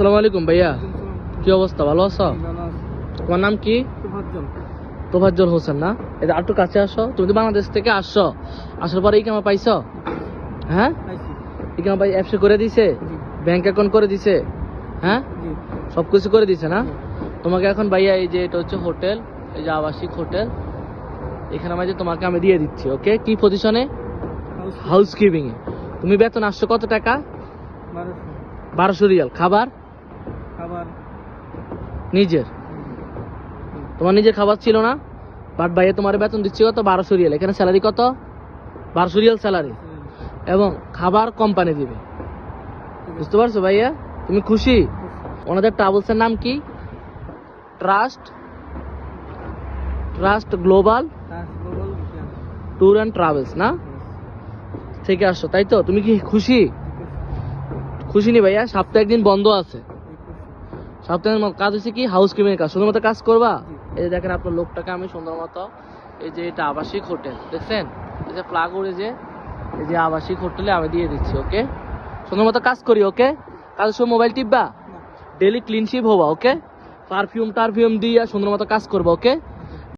আসসালামু আলাইকুম ভাইয়া। কি অবস্থা? ভালো আছো? তোমার নাম কি? তোফাজ্জল। হোসেন না? এটা একটু কাছে আসো। তুমি তো বাংলাদেশ থেকে আসছো। আসার পরে এই কামা পাইছো? হ্যাঁ? এই কামা পাই অ্যাপসে করে দিছে? ব্যাংক অ্যাকাউন্ট করে দিছে? হ্যাঁ? সব কিছু করে দিছে না? তোমাকে এখন ভাইয়া এই যে এটা হচ্ছে হোটেল এই যে আবাসিক হোটেল এখানে আমি যে তোমাকে আমি দিয়ে দিচ্ছি ওকে? কি পজিশনে হাউসকিপিং এ তুমি বেতন আসছো কত টাকা? বারোশো রিয়াল। খাবার? খাবার? নিজের। তোমার নিজের খাবার ছিল না? বাট ভাইয়া তোমার বেতন দিচ্ছি কত? বারোশো রিয়াল। এখানে স্যালারি কত? বারোশো রিয়াল স্যালারি এবং খাবার কোম্পানি দিবে। বুঝতে পারছ ভাইয়া? তুমি খুশি? ওনাদের ট্রাভেলসের নাম কি? Trust trust global tour and travels না? থেকে আসছো তাই তো? তুমি কি খুশি? খুশি নি ভাইয়া? সপ্তাহে একদিন বন্ধ আছে। সপ্তাহের মতো কাজ হচ্ছে কি? হাউস কিপিং কাজ। সুন্দর মতো কাজ করবা। এই যে দেখেন আপনার লোকটাকে আমি সুন্দর মতো এই যে এটা আবাসিক হোটেল দেখছেন? এই যে প্লাগ উড়ে যে এই যে আবাসিক হোটেলে আমি দিয়ে দিচ্ছি ওকে? সুন্দর মতো কাজ করি ওকে? কাজের সময় মোবাইল টিপবা? ডেলি ক্লিনশিপ হবা ওকে? পারফিউম টারফিউম দিয়ে সুন্দর মতো কাজ করবা ওকে?